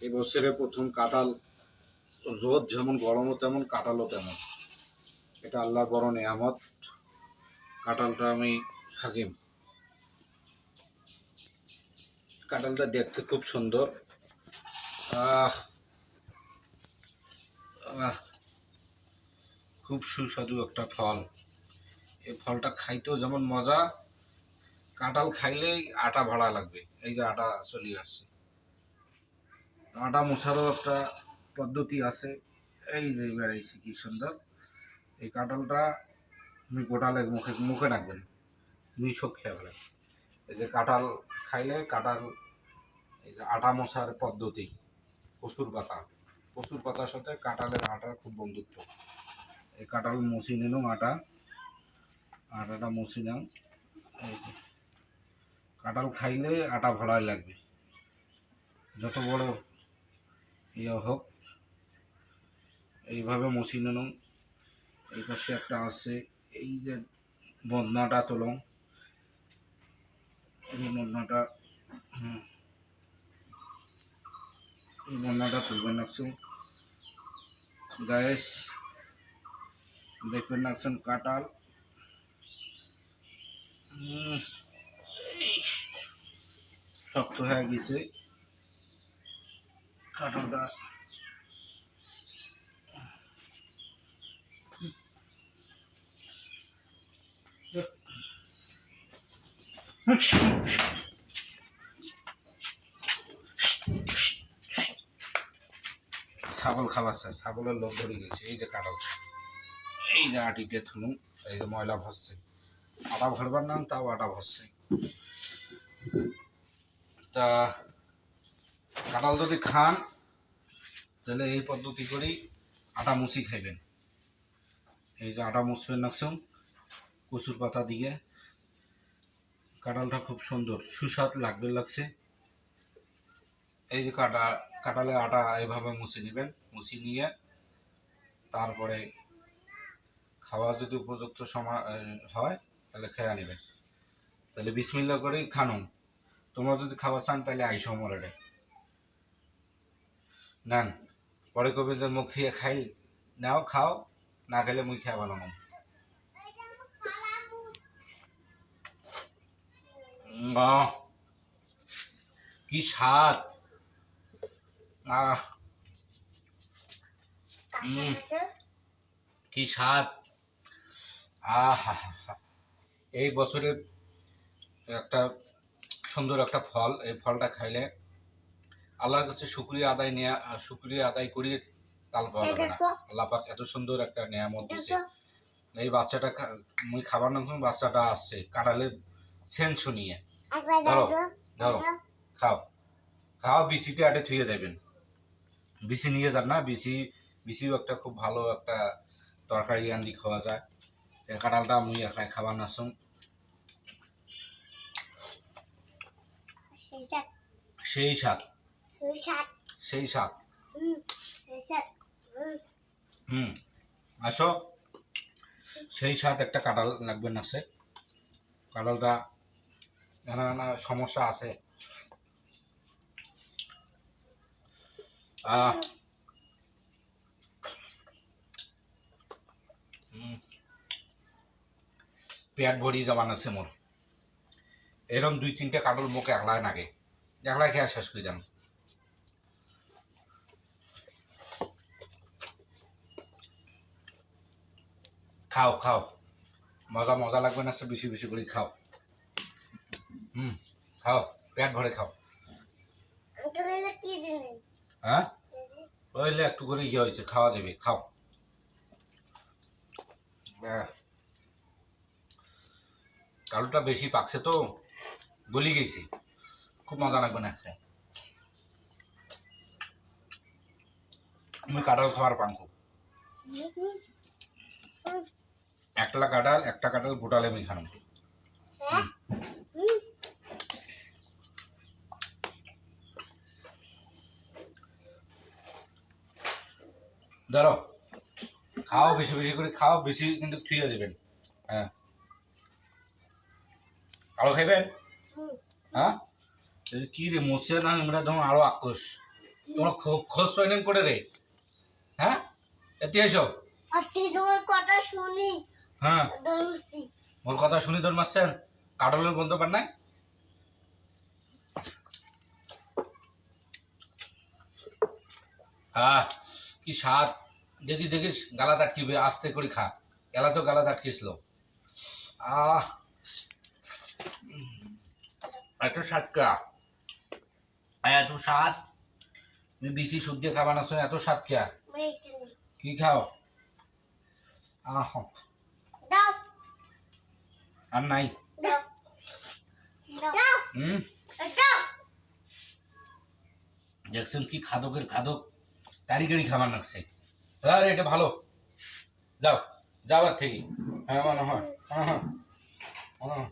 এবছরে প্রথম কাঁঠাল রোদ যেমন গরমও তেমন, কাঁঠালও তেমন। এটা আল্লাহ বড় নেয়ামত। কাঁঠালটা আমি হাকিম। কাঁঠালটা দেখতে খুব সুন্দর। খুব সুস্বাদু একটা ফল। এই ফলটা খাইতেও যেমন মজা, কাঁঠাল খাইলেই আটা ভাড়া লাগবে। এই যে আটা চলে আসছে। আটা মশারও একটা পদ্ধতি আছে। এই যে বেড়াইছি কি সুন্দর। এই কাঁঠালটা তুমি গোটালে মুখে মুখে রাখবেন। দুই চোখ খেয়ে ফেলেন এই যে কাঁঠাল খাইলে কাঁঠাল, এই যে আটা মশার পদ্ধতি, কচুর পাতা। কচুর পাতার সাথে কাঁঠালের আটার খুব বন্ধুত্ব। এই কাঁঠাল মুছি নিলাম আটা। আটাটা মুছি নাও। কাঁঠাল খাইলে আটা ভাড়াই লাগবে। যত বড় ইয়ে হোক। এইভাবে মুছি নিলাম এই পাশে একটা আছে এই যে বদনাটা তুলং এই বদনাটা এই বদনাটা তুলবেন রাখছুন গ্যাস দেখবেন রাখছেন উম, শক্ত হয়ে গেছে। কাঁঠালটা। ছাগল খাওয়াচ্ছে ছাগলের লোক ধরে গেছে, এই যে কাঁঠাল। এই যে আটিতে থুলুম এই যে ময়লা ভরছে। আটা ভরবার নাম তাও আটা ভরছে। তা কাঁঠাল যদি খান, তাহলে এই পদ্ধতি করেই আটা মুছি খাইবেন। এই যে আটা মুছবেন নাকসুম, কচুর পাতা দিয়ে। কাঁঠালটা খুব সুন্দর, সুস্বাদ লাগবে লাগছে। এই যে কাঁটা, কাঁঠালে আটা এইভাবে মুছে নেবেন, মুছে নিয়ে তারপরে খাওয়া যদি উপযুক্ত সময় হয়, তাহলে খেয়া নেবেন। তাহলে বিসমিল্লা করেই খানুন তোমরা যদি খাওয়া চান, তাহলে আইসো মরে নেন। পরে কবে যে মুখ থেকে খাই নাও খাও না খেলে মুই খাই ভালো আহ, কি স্বাদ। আহ কি স্বাদ। আহা এই বছরে একটা সুন্দর একটা ফল এই ফলটা খাইলে আল্লাহর কাছে শুক্রিয়া আদায় নেয়া শুক্রিয়া আদায় করিয়ে তাল পাওয়া যাবে না। আল্লাহ পাক এত সুন্দর একটা নিয়ামত দিছে এই বাচ্চাটা মুই খাবার না বাচ্চাটা আসছে কাঁঠালের সেন শুনিয়ে ধরো ধরো খাও। খাও বিসিতে আটে থুয়ে যাবেন বিসি নিয়ে যান না বিসি বিসিও একটা খুব ভালো একটা তরকারি আন্দি খাওয়া যায়। এই কাঁঠালটা মুই একলাই খাবার নাসুম সেই স্বাদ সেই স্বাদ হুম আসো। সেই স্বাদ একটা কাঁঠাল লাগবে না সে কাঁঠালটা নানা নানা সমস্যা আছে। পেট ভরি যাবান আছে মোর। এরকম দুই তিনটে কাঁঠাল মুখ একলায় নাগে। একলায় খেয়ে শেষ করে দাম। খাও খাও। মজা মজা লাগবে না, সে বেশি বেশি করে খাও। হুম, খাও, পেট ভরে খাও। হ্যাঁ? ওইলে একটু করে ইয়ে হয়েছে, খাওয়া যাবে, খাও। কালুটা বেশি পাকছে তো, গলি গেছি। খুব মজা লাগবে না খেয়ে আমি কাঁঠাল খাওয়ার পান একটা কাঁঠাল একটা কাঁঠাল গোটালে আমি খান ধরো, খাও বেশি বেশি করে খাও, বেশি কিন্তু থুয়ে দেবেন হ্যাঁ। আরও খাইবেন? হ্যাঁ? কি রে, মরছে না, আমরা তখন আরও আক্রোশ। তোমরা খোঁজ পাইলেন করে রে? হ্যাঁ? এতে এসো। তোমার কথা শুনি। হ্যাঁ। মোর কথা শুনি তোর মাসছেন কাটলের গন্ধ পান নাই? হ্যাঁ কি স্বাদ। দেখিস দেখিস গালা আটকিবে আস্তে করে খা। এলা তো গালা আটকেছিল আহ। এত স্বাদ কা? এত স্বাদ? তুমি বেশি সবজি খাবা না শোন, এত স্বাদ কে? কি খাও? আহ। আর নাই? হুম? দেখছেন কি খাদকের খাদক? গাড়ি গাড়ি খাবার লাগছে আরে এটা ভালো। যাও যাওয়ার থেকে। হ্যাঁ মনে হয়। হ্যাঁ হ্যাঁ। হ্যাঁ।